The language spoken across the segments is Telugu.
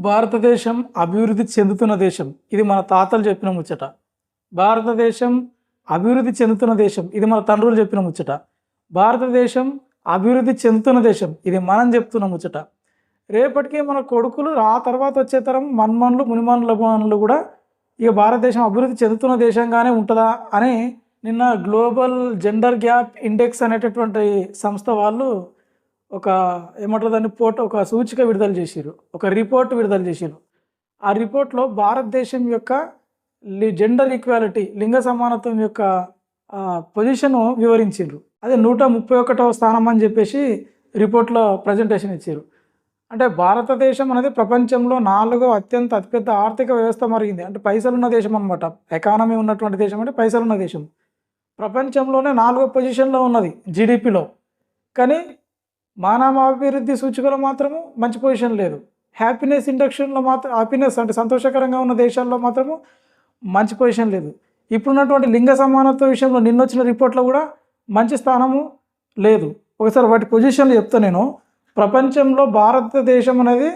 భారతదేశం అభివృద్ధి చెందుతున్న దేశం. ఇది మన తాతలు చెప్పిన ముచ్చట. భారతదేశం అభివృద్ధి చెందుతున్న దేశం. ఇది మన తండ్రులు చెప్పిన ముచ్చట. భారతదేశం అభివృద్ధి చెందుతున్న దేశం. ఇది మనం చెప్తున్న ముచ్చట. రేపటికి మన కొడుకులు ఆ తర్వాత వచ్చే తరం మన్మన్లు మునిమన్లు మనులు కూడా ఇక భారతదేశం అభివృద్ధి చెందుతున్న దేశంగానే ఉంటుందా అని నిన్న గ్లోబల్ జెండర్ గ్యాప్ ఇండెక్స్ అనేటటువంటి సంస్థ వాళ్ళు ఒక ఏమంటారు దాన్ని? పోట ఒక సూచిక విడుదల చేసిరు ఒక రిపోర్ట్ విడుదల చేసిరు ఆ రిపోర్ట్లో భారతదేశం యొక్క లి- జెండర్ ఈక్వాలిటీ లింగ సమానత్వం యొక్క పొజిషను వివరించారు అదే నూట ముప్పై ఒకటవ స్థానం అని చెప్పేసి రిపోర్ట్లో ప్రజెంటేషన్ ఇచ్చారు అంటే భారతదేశం అనేది ప్రపంచంలో నాలుగో అత్యంత అతిపెద్ద ఆర్థిక వ్యవస్థ మరిగింది. అంటే పైసలున్న దేశం అనమాట ఎకానమీ ఉన్నటువంటి దేశం అంటే పైసలున్న దేశం. ప్రపంచంలోనే నాలుగో పొజిషన్లో ఉన్నది జీడిపిలో కానీ మానవాభివృద్ధి సూచికలో మాత్రము మంచి పొజిషన్ లేదు. హ్యాపీనెస్ ఇండక్షన్లో మాత్రం హ్యాపీనెస్ అంటే సంతోషకరంగా ఉన్న దేశాల్లో మాత్రము మంచి పొజిషన్ లేదు. ఇప్పుడున్నటువంటి లింగ సమానత్వ విషయంలో నిన్నొచ్చిన రిపోర్ట్లో కూడా మంచి స్థానము లేదు. ఒకసారి వాటి పొజిషన్లు చెప్తా నేను. ప్రపంచంలో భారతదేశం అనేది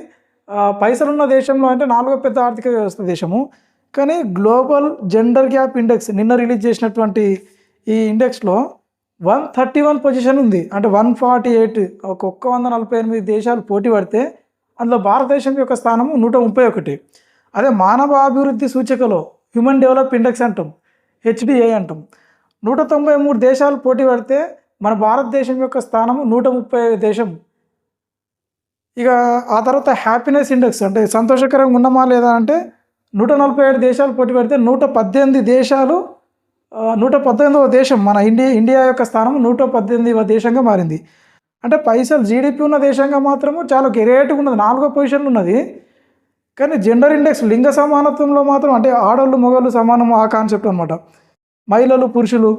పైసలున్న దేశంలో అంటే నాలుగో పెద్ద ఆర్థిక వ్యవస్థ దేశము. కానీ గ్లోబల్ జెండర్ గ్యాప్ ఇండెక్స్ నిన్న రిలీజ్ చేసినటువంటి ఈ ఇండెక్స్లో వన్ థర్టీ వన్ పొజిషన్ ఉంది. అంటే వన్ ఫార్టీ ఎయిట్ ఒక ఒక్క వంద నలభై ఎనిమిది దేశాలు పోటీ పడితే అందులో భారతదేశం యొక్క స్థానము నూట ముప్పై ఒకటి. అదే మానవ అభివృద్ధి సూచికలో హ్యూమన్ డెవలప్ ఇండెక్స్ అంటాం హెచ్డిఏ అంటాం. నూట తొంభై మూడు దేశాలు పోటీ పడితే మన భారతదేశం యొక్క స్థానము నూట ముప్పై దేశం. ఇక ఆ తర్వాత హ్యాపీనెస్ ఇండెక్స్ అంటే సంతోషకరంగా ఉన్నామా లేదా అంటే నూట నలభై ఏడు దేశాలు పోటీ పెడితే నూట పద్దెనిమిది దేశాలు నూట పద్దెనిమిదవ దేశం మన ఇండియా ఇండియా యొక్క స్థానం నూట పద్దెనిమిదవ దేశంగా మారింది. అంటే పైసలు జీడిపి ఉన్న దేశంగా మాత్రము చాలా గ్రేట్గా ఉన్నది. నాలుగో పొజిషన్లు ఉన్నది. కానీ జెండర్ ఇండెక్స్ లింగ సమానత్వంలో మాత్రం అంటే ఆడవాళ్ళు మగవాళ్ళు సమానం ఆ కాన్సెప్ట్ అనమాట మహిళలు పురుషులు.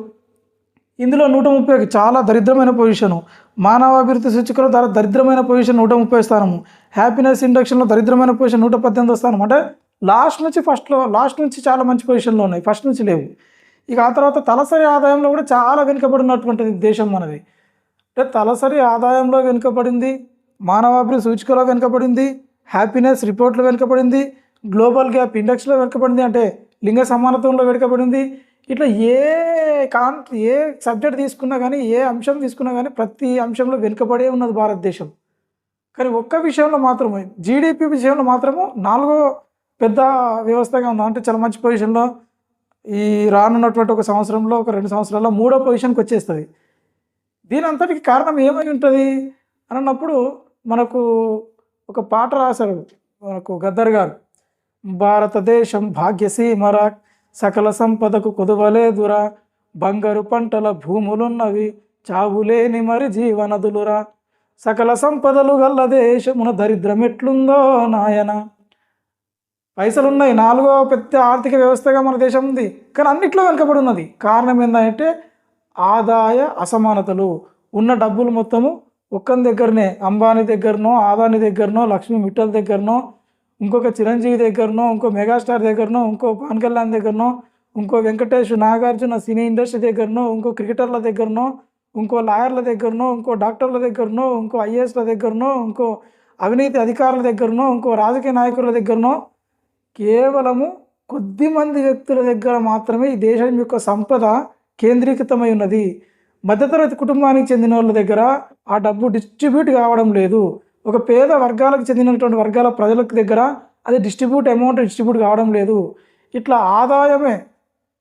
ఇందులో నూట ముప్పై చాలా దరిద్రమైన పొజిషను మానవాభివృద్ధి సూచికలో దర దరిద్రమైన పొజిషన్ నూట ముప్పై స్థానము. హ్యాపీనెస్ ఇండక్షన్లో దరిద్రమైన పొజిషన్ నూట పద్దెనిమిదో స్థానం. అంటే లాస్ట్ నుంచి ఫస్ట్లో లాస్ట్ నుంచి చాలా మంచి పొజిషన్లో ఉన్నాయి. ఫస్ట్ నుంచి లేవు. ఇక ఆ తర్వాత తలసరి ఆదాయంలో కూడా చాలా వెనుకబడినటువంటిది దేశం మనది. అంటే తలసరి ఆదాయంలో వెనుకబడింది మానవాభివృద్ధి సూచికలో వెనుకబడింది హ్యాపీనెస్ రిపోర్ట్లో వెనుకబడింది గ్లోబల్ గ్యాప్ ఇండెక్స్లో వెనుకబడింది అంటే లింగ సమానత్వంలో వెనుకబడింది. ఇట్లా ఏ కాన్ ఏ సబ్జెక్ట్ తీసుకున్నా కానీ ఏ అంశం తీసుకున్నా కానీ ప్రతి అంశంలో వెనుకబడే ఉన్నది భారతదేశం. కానీ ఒక్క విషయంలో మాత్రమే జీడిపి విషయంలో మాత్రము నాలుగో పెద్ద వ్యవస్థగా ఉందా? అంటే చాలా మంచి పొజిషన్లో ఈ రానున్నటువంటి ఒక సంవత్సరంలో ఒక రెండు సంవత్సరాల్లో మూడో పొజిషన్కి వచ్చేస్తుంది. దీని అంతటికి కారణం ఏమై ఉంటుంది? అని అన్నప్పుడు మనకు ఒక పాట రాశారు మనకు గద్దర్ గారు. భారతదేశం భాగ్యసీమరా సకల సంపదకు కొదువలేదురా బంగారు పంటల భూములున్నవి చావులేని మరి జీవనదులురా సకల సంపదలు గల్ల దేశమున దరిద్రం ఎట్లుందో పైసలు ఉన్నాయి నాలుగో పెద్ద ఆర్థిక వ్యవస్థగా మన దేశం ఉంది కానీ అన్నిట్లో వెనుకబడి ఉన్నది కారణం ఏంటంటే ఆదాయ అసమానతలు. ఉన్న డబ్బులు మొత్తము ఒక్కని దగ్గరనే అంబానీ దగ్గరనో ఆదాని దగ్గరనో లక్ష్మీ మిట్టల్ దగ్గరనో ఇంకొక చిరంజీవి దగ్గరనో ఇంకో మెగాస్టార్ దగ్గరనో ఇంకో పవన్ కళ్యాణ్ దగ్గరనో ఇంకో వెంకటేష్ నాగార్జున సినీ ఇండస్ట్రీ దగ్గరనో ఇంకో క్రికెటర్ల దగ్గరనో ఇంకో లాయర్ల దగ్గరనో ఇంకో డాక్టర్ల దగ్గరనో ఇంకో ఐఏఎస్ల దగ్గరనో ఇంకో అవినీతి అధికారుల దగ్గరనో ఇంకో రాజకీయ నాయకుల దగ్గరనో కేవలము కొద్ది మంది వ్యక్తుల దగ్గర మాత్రమే ఈ దేశం యొక్క సంపద కేంద్రీకృతమై ఉన్నది. మధ్యతరగతి కుటుంబానికి చెందిన వాళ్ళ దగ్గర ఆ డబ్బు డిస్ట్రిబ్యూట్ కావడం లేదు. ఒక పేద వర్గాలకు చెందినటువంటి వర్గాల ప్రజలకు దగ్గర అది డిస్ట్రిబ్యూట్ అమౌంట్ డిస్ట్రిబ్యూట్ కావడం లేదు. ఇట్లా ఆదాయమే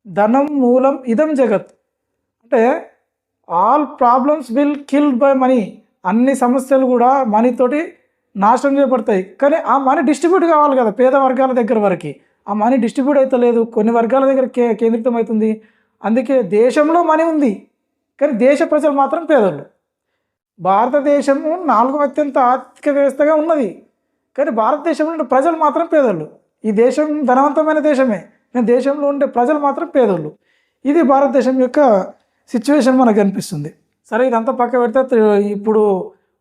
ధనం మూలం ఇదం జగత్. అంటే all problems will killed by money. అన్ని సమస్యలు కూడా మనీతోటి నాశనం చేయబడతాయి. కానీ ఆ మనీ డిస్ట్రిబ్యూట్ కావాలి కదా పేద వర్గాల దగ్గర వరకు. ఆ మనీ డిస్ట్రిబ్యూట్ అయితే లేదు కొన్ని వర్గాల దగ్గర కే కేంద్రితం అవుతుంది అందుకే దేశంలో మనీ ఉంది కానీ దేశ ప్రజలు మాత్రం పేదలు భారతదేశము నాలుగో అత్యంత ఆర్థిక వ్యవస్థగా ఉన్నది కానీ భారతదేశంలో ఉండే ప్రజలు మాత్రం పేదలు ఈ దేశం ధనవంతమైన దేశమే కానీ దేశంలో ఉండే ప్రజలు మాత్రం పేదోళ్ళు. ఇది భారతదేశం యొక్క సిచ్యువేషన్ మనకు అనిపిస్తుంది. సరే ఇదంతా పక్క పెడితే ఇప్పుడు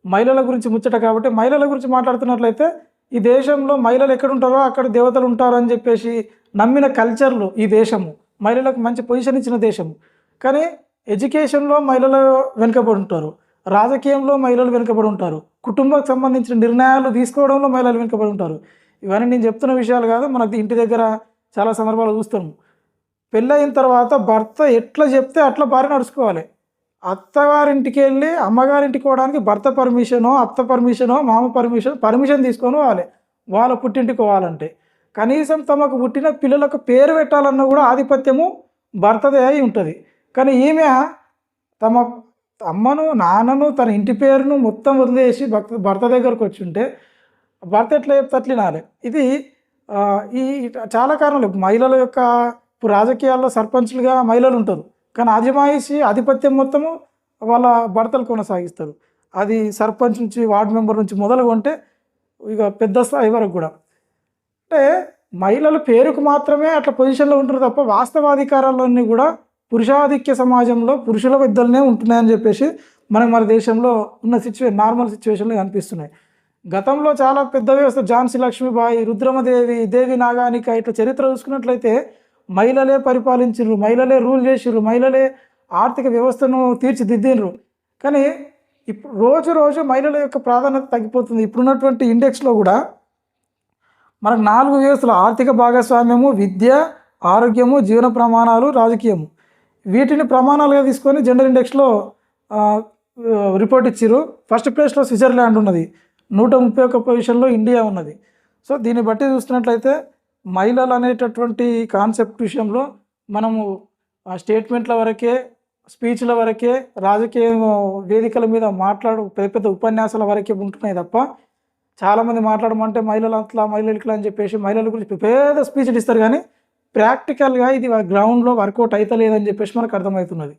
మహిళల గురించి ముచ్చట కాబట్టి మహిళల గురించి మాట్లాడుతున్నట్లయితే ఈ దేశంలో మహిళలు ఎక్కడ ఉంటారో అక్కడ దేవతలు ఉంటారు అని చెప్పేసి నమ్మిన కల్చర్లు ఈ దేశము. మహిళలకు మంచి పొజిషన్ ఇచ్చిన దేశము. కానీ ఎడ్యుకేషన్లో మహిళలు వెనుకబడి ఉంటారు. రాజకీయంలో మహిళలు వెనుకబడి ఉంటారు. కుటుంబానికి సంబంధించిన నిర్ణయాలు తీసుకోవడంలో మహిళలు వెనుకబడి ఉంటారు. ఇవన్నీ నేను చెప్తున్న విషయాలు కాదు మనకి ఇంటి దగ్గర చాలా సందర్భాలు చూస్తాము. పెళ్ళయిన తర్వాత భర్త ఎట్లా చెప్తే అట్లా భార్య నడుచుకోవాలి. అత్తవారింటికి వెళ్ళి అమ్మగారింటికి పోవడానికి భర్త పర్మిషనో అత్త పర్మిషనో మామ పర్మిషన్ పర్మిషన్ తీసుకొని పోవాలి. వాళ్ళ పుట్టింటికి పోవాలంటే. కనీసం తమకు పుట్టిన పిల్లలకు పేరు పెట్టాలన్న కూడా ఆధిపత్యము భర్తదే అయి ఉంటుంది. కానీ ఈమె తమ అమ్మను నాన్నను తన ఇంటి పేరును మొత్తం వదిలేసి భర్త భర్త దగ్గరకు వచ్చి ఉంటే భర్త ఎట్లా చెప్తే అట్లినాలి ఇది ఈ చాలా కారణాలు. మహిళల యొక్క ఇప్పుడు రాజకీయాల్లో సర్పంచ్లుగా మహిళలు ఉంటారు. కానీ అజమాయిషి ఆధిపత్యం మొత్తము వాళ్ళ భర్తలు కొనసాగిస్తారు. అది సర్పంచ్ నుంచి వార్డు మెంబర్ నుంచి మొదలుగొంటే ఇక పెద్ద స్థాయి వరకు కూడా. అంటే మహిళలు పేరుకు మాత్రమే అట్లా పొజిషన్లో ఉంటారు తప్ప వాస్తవాధికారాలన్నీ కూడా పురుషాధిక్య సమాజంలో పురుషుల పెద్దలనే ఉంటున్నాయని చెప్పేసి మనం మన దేశంలో ఉన్న సిచ్యువే నార్మల్ సిచ్యువేషన్లో కనిపిస్తున్నాయి. గతంలో చాలా పెద్ద వ్యవస్థ ఝాన్సీ లక్ష్మీబాయి రుద్రమదేవి దేవి నాగానిక ఇట్లా చరిత్ర చూసుకున్నట్లయితే మహిళలే పరిపాలించరు మహిళలే రూల్ చేసిర్రు మహిళలే ఆర్థిక వ్యవస్థను తీర్చిదిద్దిండ్రు. కానీ ఇప్పుడు రోజు రోజు మహిళల యొక్క ప్రాధాన్యత తగ్గిపోతుంది. ఇప్పుడున్నటువంటి ఇండెక్స్లో కూడా మనకు నాలుగు వ్యవస్థలు ఆర్థిక భాగస్వామ్యము విద్య ఆరోగ్యము జీవన ప్రమాణాలు రాజకీయము. వీటిని ప్రమాణాలుగా తీసుకొని జెండర్ ఇండెక్స్లో రిపోర్ట్ ఇచ్చారు ఫస్ట్ ప్లేస్లో స్విట్జర్లాండ్ ఉన్నది. నూట ముప్పై ఒక్క పొజిషన్లో ఇండియా ఉన్నది. సో దీన్ని బట్టి చూస్తున్నట్లయితే మహిళలు అనేటటువంటి కాన్సెప్ట్ విషయంలో మనము ఆ స్టేట్మెంట్ల వరకే స్పీచ్ల వరకే రాజకీయ వేదికల మీద మాట్లాడు పెద్ద పెద్ద ఉపన్యాసాల వరకే ఉంటున్నాయి తప్ప చాలామంది మాట్లాడమంటే మహిళలు అట్లా మహిళలు ఇట్లా అని చెప్పేసి మహిళల గురించి పేద స్పీచ్లు ఇస్తారు కానీ ప్రాక్టికల్గా ఇది గ్రౌండ్లో వర్కౌట్ అవుతలేదని చెప్పేసి మనకు అర్థమవుతున్నది.